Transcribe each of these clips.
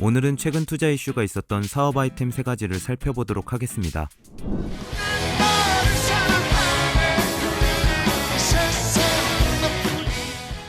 오늘은 최근 투자 이슈가 있었던 사업 아이템 세 가지를 살펴보도록 하겠습니다.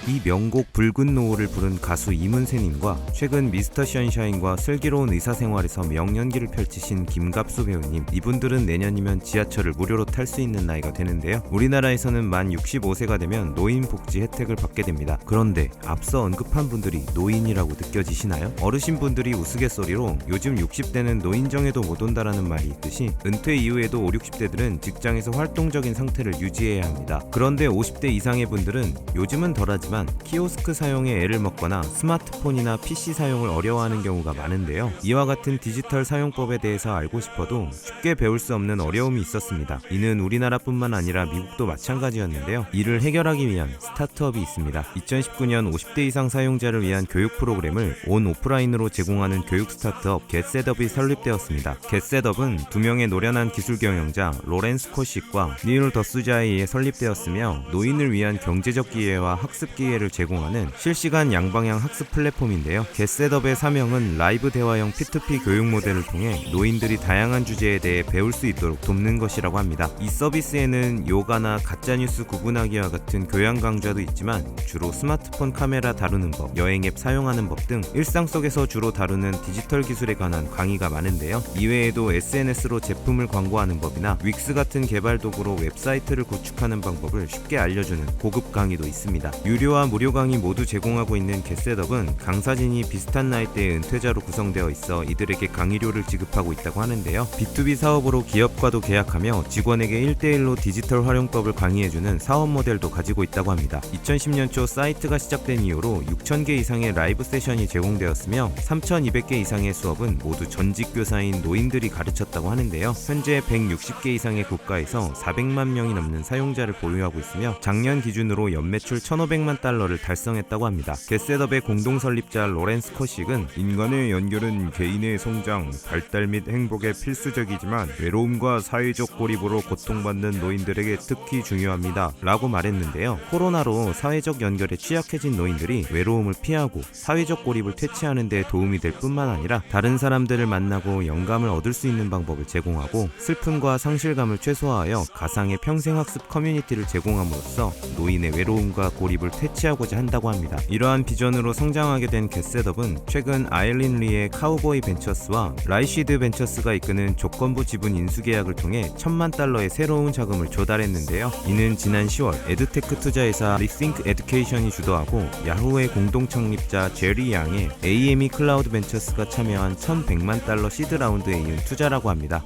이 명곡 붉은 노을을 부른 가수 이문세님과 최근 미스터 션샤인과 슬기로운 의사생활에서 명연기를 펼치신 김갑수 배우님 이분들은 내년이면 지하철을 무료로 탈 수 있는 나이가 되는데요. 우리나라에서는 만 65세가 되면 노인 복지 혜택을 받게 됩니다. 그런데 앞서 언급한 분들이 노인이라고 느껴지시나요? 어르신 분들이 우스갯소리로 요즘 60대는 노인정에도 못 온다라는 말이 있듯이 은퇴 이후에도 5, 60대들은 직장에서 활동적인 상태를 유지해야 합니다. 그런데 50대 이상의 분들은 요즘은 덜하지만 키오스크 사용에 애를 먹거나 스마트폰이나 PC 사용을 어려워하는 경우가 많은데요. 이와 같은 디지털 사용법에 대해서 알고 싶어도 쉽게 배울 수 없는 어려움이 있었습니다. 이는 우리나라뿐만 아니라 미국도 마찬가지였는데요. 이를 해결하기 위한 스타트업이 있습니다. 2019년 50대 이상 사용자를 위한 교육 프로그램을 온 오프라인으로 제공하는 교육 스타트업 겟셋업이 설립되었습니다. 겟셋업은 두 명의 노련한 기술 경영자 로렌스 코식과 니울 더스자에 의해 설립되었으며 노인을 위한 경제적 기회와 학습 기회 를 제공하는 실시간 양방향 학습 플랫폼인데요. 겟셋업의 사명은 라이브 대화형 P2P 교육 모델을 통해 노인들이 다양한 주제에 대해 배울 수 있도록 돕는 것이라고 합니다. 이 서비스에는 요가나 가짜뉴스 구분하기와 같은 교양 강좌도 있지만 주로 스마트폰 카메라 다루는 법, 여행 앱 사용하는 법 등 일상 속에서 주로 다루는 디지털 기술에 관한 강의가 많은데요. 이외에도 SNS로 제품을 광고하는 법이나 윅스 같은 개발 도구로 웹사이트를 구축하는 방법을 쉽게 알려주는 고급 강의도 있습니다. 유료 와 무료 강의 모두 제공하고 있는 겟셋업은 강사진이 비슷한 나이대의 은퇴자로 구성되어 있어 이들에게 강의료를 지급하고 있다고 하는데요. B2B 사업으로 기업과도 계약하며 직원에게 1대1로 디지털 활용법을 강의해주는 사업 모델도 가지고 있다고 합니다. 2010년 초 사이트가 시작된 이후로 6,000개 이상의 라이브 세션이 제공되었으며 3,200개 이상의 수업은 모두 전직 교사인 노인들이 가르쳤다고 하는데요. 현재 160개 이상의 국가에서 400만 명이 넘는 사용자를 보유하고 있으며 작년 기준으로 연매출 1,500만 달러를 달성했다고 합니다. 겟셋업의 공동 설립자 로렌스 코식은 인간의 연결은 개인의 성장, 발달 및 행복에 필수적이지만 외로움과 사회적 고립으로 고통받는 노인들에게 특히 중요합니다. 라고 말했는데요. 코로나로 사회적 연결에 취약해진 노인들이 외로움을 피하고 사회적 고립을 퇴치하는 데 도움이 될 뿐만 아니라 다른 사람들을 만나고 영감을 얻을 수 있는 방법을 제공하고 슬픔과 상실감을 최소화하여 가상의 평생학습 커뮤니티를 제공함으로써 노인의 외로움과 고립을 퇴치 하고자 한다고 합니다. 이러한 비전으로 성장하게 된 겟셋업은 최근 아일린 리의 카우보이 벤처스와 라이시드 벤처스가 이끄는 조건부 지분 인수 계약을 통해 천만 달러의 새로운 자금을 조달했는데요. 이는 지난 10월 에듀테크 투자회사 리싱크 에듀케이션이 주도하고 야후의 공동 창립자 제리 양의 AME 클라우드 벤처스가 참여한 1,100만 달러 시드 라운드에 이은 투자라고 합니다.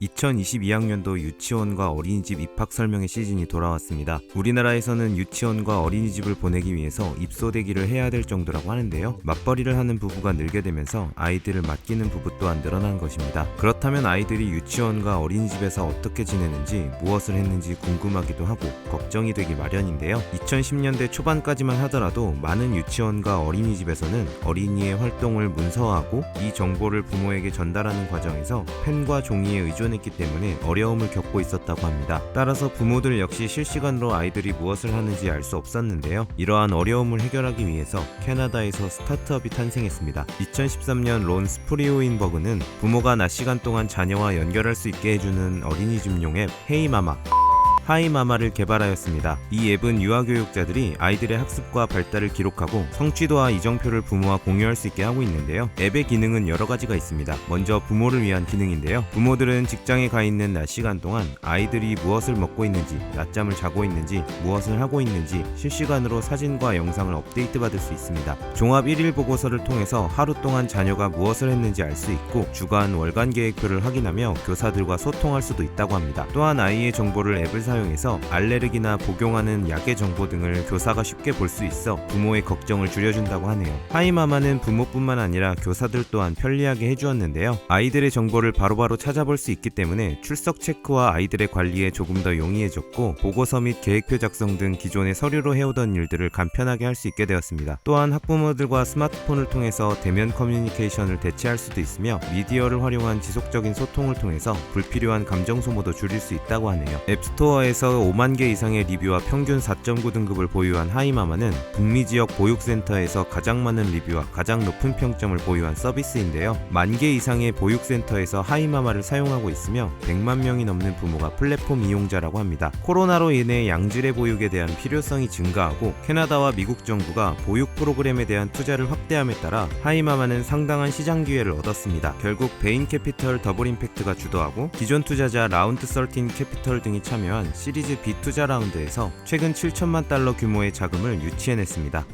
2022학년도 유치원과 어린이집 입학 설명회 시즌이 돌아왔습니다. 우리나라에서는 유치원과 어린이집을 보내기 위해서 입소 대기를 해야 될 정도라고 하는데요. 맞벌이를 하는 부부가 늘게 되면서 아이들을 맡기는 부부 또한 늘어난 것입니다. 그렇다면 아이들이 유치원과 어린이집에서 어떻게 지내는지 무엇을 했는지 궁금하기도 하고 걱정이 되기 마련인데요. 2010년대 초반까지만 하더라도 많은 유치원과 어린이집에서는 어린이의 활동을 문서화하고 이 정보를 부모에게 전달하는 과정에서 펜과 종이에 의존 했기 때문에 어려움을 겪고 있었다고 합니다. 따라서 부모들 역시 실시간으로 아이들이 무엇을 하는지 알 수 없었는데요. 이러한 어려움을 해결하기 위해서 캐나다에서 스타트업이 탄생했습니다. 2013년 론 스프리오인버그는 부모가 낮 시간 동안 자녀와 연결할 수 있게 해주는 어린이집용 앱 헤이마마 하이마마를 개발하였습니다. 이 앱은 유아교육자들이 아이들의 학습과 발달을 기록하고 성취도와 이정표를 부모와 공유할 수 있게 하고 있는데요. 앱의 기능은 여러 가지가 있습니다. 먼저 부모를 위한 기능인데요. 부모들은 직장에 가 있는 낮 시간 동안 아이들이 무엇을 먹고 있는지, 낮잠을 자고 있는지, 무엇을 하고 있는지 실시간으로 사진과 영상을 업데이트 받을 수 있습니다. 종합 1일 보고서를 통해서 하루 동안 자녀가 무엇을 했는지 알 수 있고 주간, 월간 계획표를 확인하며 교사들과 소통할 수도 있다고 합니다. 또한 아이의 정보를 앱을 사용 해서 알레르기나 복용하는 약의 정보 등을 교사가 쉽게 볼 수 있어 부모의 걱정을 줄여준다고 하네요. 하이마마는 부모뿐만 아니라 교사들 또한 편리하게 해주었는데요. 아이들의 정보를 바로바로 찾아볼 수 있기 때문에 출석 체크와 아이들의 관리에 조금 더 용이해졌고 보고서 및 계획표 작성 등 기존의 서류로 해오던 일들을 간편하게 할 수 있게 되었습니다. 또한 학부모들과 스마트폰을 통해서 대면 커뮤니케이션을 대체할 수도 있으며 미디어를 활용한 지속적인 소통을 통해서 불필요한 감정 소모도 줄일 수 있다고 하네요. 앱스토어 4에서 5만 개 이상의 리뷰와 평균 4.9 등급을 보유한 하이마마는 북미 지역 보육센터에서 가장 많은 리뷰와 가장 높은 평점을 보유한 서비스인데요. 만 개 이상의 보육센터에서 하이마마를 사용하고 있으며 100만 명이 넘는 부모가 플랫폼 이용자라고 합니다. 코로나로 인해 양질의 보육에 대한 필요성이 증가하고 캐나다와 미국 정부가 보육 프로그램에 대한 투자를 확대함에 따라 하이마마는 상당한 시장 기회를 얻었습니다. 결국 베인 캐피털 더블 임팩트가 주도하고 기존 투자자 라운드 13 캐피털 등이 참여한 시리즈 B 투자 라운드에서 최근 7천만 달러 규모의 자금을 유치해냈습니다.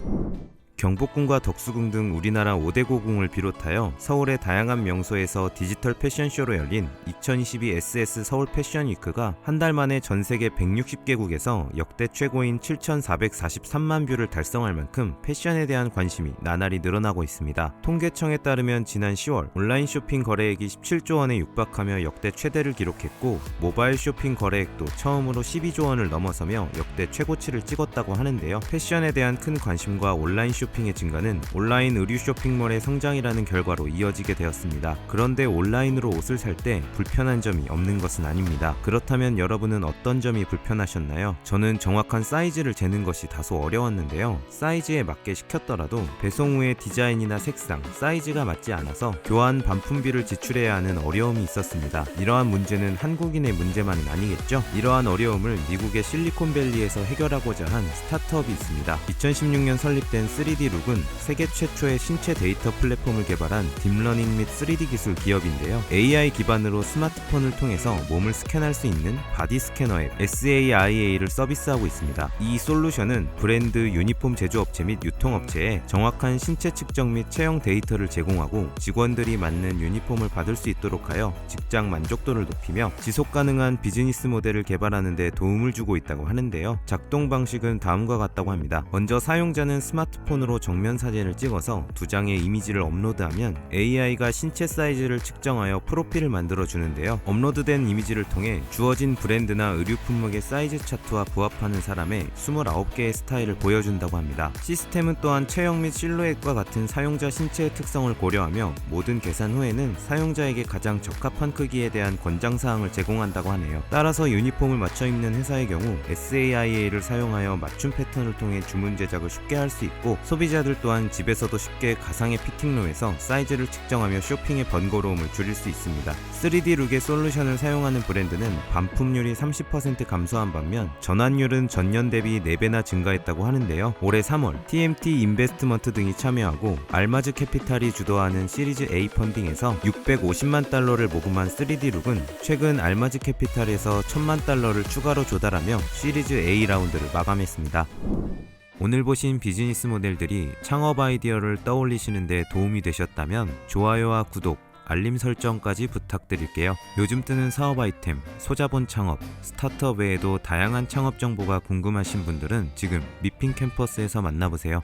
경복궁과 덕수궁 등 우리나라 5대 고궁을 비롯하여 서울의 다양한 명소에서 디지털 패션쇼로 열린 2022 SS 서울 패션 위크가 한 달 만에 전 세계 160개국에서 역대 최고인 7,443만 뷰를 달성할 만큼 패션에 대한 관심이 나날이 늘어나고 있습니다. 통계청에 따르면 지난 10월 온라인 쇼핑 거래액이 17조 원에 육박하며 역대 최대를 기록했고 모바일 쇼핑 거래액도 처음으로 12조 원을 넘어서며 역대 최고치를 찍었다고 하는데요. 패션에 대한 큰 관심과 온라인 쇼핑 의 증가는 온라인 의류 쇼핑몰의 성장이라는 결과로 이어지게 되었습니다. 그런데 온라인으로 옷을 살 때 불편한 점이 없는 것은 아닙니다. 그렇다면 여러분은 어떤 점이 불편하셨나요? 저는 정확한 사이즈를 재는 것이 다소 어려웠는데요. 사이즈에 맞게 시켰더라도 배송 후에 디자인이나 색상, 사이즈가 맞지 않아서 교환 반품비를 지출해야 하는 어려움이 있었습니다. 이러한 문제는 한국인의 문제만은 아니겠죠? 이러한 어려움을 미국의 실리콘밸리에서 해결하고자 한 스타트업이 있습니다. 2016년 설립된 3D 룩은 세계 최초의 신체 데이터 플랫폼을 개발한 딥러닝 및 3D 기술 기업인데요. AI 기반으로 스마트폰을 통해서 몸을 스캔할 수 있는 바디 스캐너 앱 SAIA를 서비스하고 있습니다. 이 솔루션은 브랜드 유니폼 제조업체 및 유통업체에 정확한 신체 측정 및 체형 데이터를 제공하고 직원들이 맞는 유니폼을 받을 수 있도록 하여 직장 만족도를 높이며 지속 가능한 비즈니스 모델을 개발하는 데 도움을 주고 있다고 하는데요. 작동 방식은 다음과 같다고 합니다. 먼저 사용자는 스마트 폰으로 정면 사진을 찍어서 두 장의 이미지를 업로드하면 AI가 신체 사이즈를 측정하여 프로필을 만들어 주는데요. 업로드된 이미지를 통해 주어진 브랜드나 의류 품목의 사이즈 차트와 부합하는 사람의 29개의 스타일을 보여준다고 합니다. 시스템은 또한 체형 및 실루엣과 같은 사용자 신체의 특성을 고려하며 모든 계산 후에는 사용자에게 가장 적합한 크기에 대한 권장 사항을 제공한다고 하네요. 따라서 유니폼을 맞춰 입는 회사의 경우 SAIA를 사용하여 맞춤 패턴을 통해 주문 제작을 쉽게 할 수 있고 소비자들 또한 집에서도 쉽게 가상의 피팅로에서 사이즈를 측정하며 쇼핑의 번거로움을 줄일 수 있습니다. 3D 룩의 솔루션을 사용하는 브랜드는 반품률이 30% 감소한 반면 전환율은 전년 대비 4배나 증가했다고 하는데요. 올해 3월 TMT 인베스트먼트 등이 참여하고 알마즈 캐피탈이 주도하는 시리즈 A 펀딩에서 650만 달러를 모금한 3D 룩은 최근 알마즈 캐피탈에서 1000만 달러를 추가로 조달하며 시리즈 A 라운드를 마감했습니다. 오늘 보신 비즈니스 모델들이 창업 아이디어를 떠올리시는데 도움이 되셨다면 좋아요와 구독, 알림 설정까지 부탁드릴게요. 요즘 뜨는 사업 아이템, 소자본 창업, 스타트업 외에도 다양한 창업 정보가 궁금하신 분들은 지금 미핑 캠퍼스에서 만나보세요.